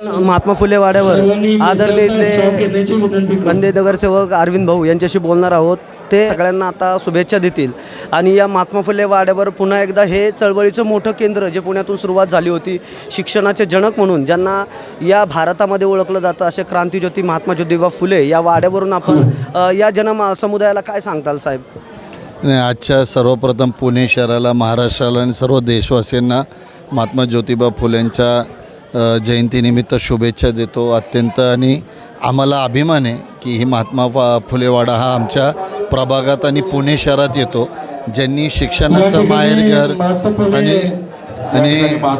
महात्मा फुले वाड्यावर आदरले इथले कंदे नगरसेवक अरविंद भाऊ यांच्याशी बोलणार आहोत. ते सगळ्यांना आता शुभेच्छा देतील. आणि या महात्मा फुले वाड्यावर पुन्हा एकदा हे चळवळीचं मोठं केंद्र जे पुण्यातून सुरुवात झाली होती शिक्षणाचे जनक म्हणून ज्यांना या भारतामध्ये ओळखलं जातं असे क्रांतीज्योती महात्मा ज्योतिबा फुले या वाड्यावरून आपण या जन समुदायाला काय सांगताल साहेब? नाही आजच्या सर्वप्रथम पुणे शहराला महाराष्ट्राला आणि सर्व देशवासियांना महात्मा ज्योतिबा फुलेंच्या जयंतीनिमित्त शुभेच्छा देतो. अत्यंत आणि आम्हाला अभिमान आहे की ही महात्मा फा फुलेवाडा हा आमच्या प्रभागात आणि पुणे शहरात येतो. ज्यांनी शिक्षणाचं माहेरघर आणि आणि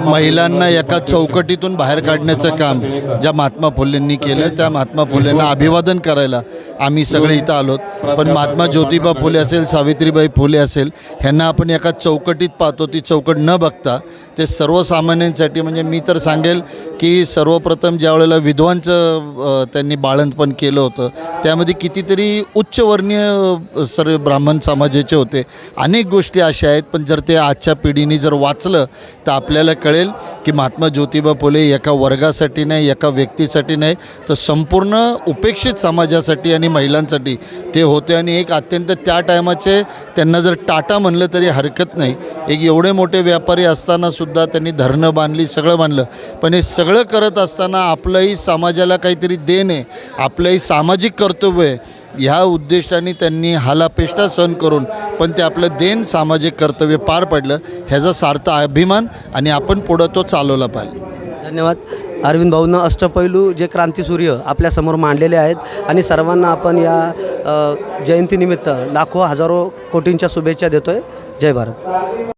महिलांना एका चौकटीतून बाहेर काढण्याचं काम ज्या महात्मा फुलेंनी केलं त्या महात्मा फुलेंना अभिवादन करायला आम्ही सगळे इथं आलोत पण महात्मा ज्योतिबा फुले असेल सावित्रीबाई फुले असेल ह्यांना आपण एका चौकटीत पाहतो. ती चौकट न बघता ते सर्वसामान्यांसाठी म्हणजे मी तर सांगेल की सर्वप्रथम ज्या वेळेला विधवांचं त्यांनी बाळंतपण केलं होतं त्यामध्ये कितीतरी उच्चवर्णीय सर्व ब्राह्मण समाजाचे होते. अनेक गोष्टी अशा आहेत पण जर ते आजच्या पिढीने जर वाचलं तर आपल्याला कळेल की महात्मा ज्योतिबा फुले एका वर्गासाठी नाही एका व्यक्तीसाठी नाही तर संपूर्ण उपेक्षित समाजासाठी आणि महिलांसाठी ते होते आणि एक अत्यंत त्या टायमाचे त्यांना जर टाटा म्हणलं तरी हरकत नाही. एक एवढे मोठे व्यापारी असताना सुद्धा त्यांनी धरणं बांधली सगळं बांधलं. पण हे सगळं करत असताना आपलंही समाजाला काहीतरी देण आहे. आपलंही सामाजिक कर्तव्य आहे. ह्या उद्देशाने त्यांनी हालापेष्टा सहन करून पण ते आपलं देन सामाजिक कर्तव्य पार पडलं. ह्याचा सार्थ अभिमान आणि आपण पुढं तो चालवला पाहिजे. धन्यवाद. अरविंद भाऊनं अष्टपैलू जे क्रांतीसूर्य आपल्यासमोर मांडलेले आहेत आणि सर्वांना आपण या जयंतीनिमित्त लाखो हजारो कोटींच्या शुभेच्छा देतोय. जय भारत.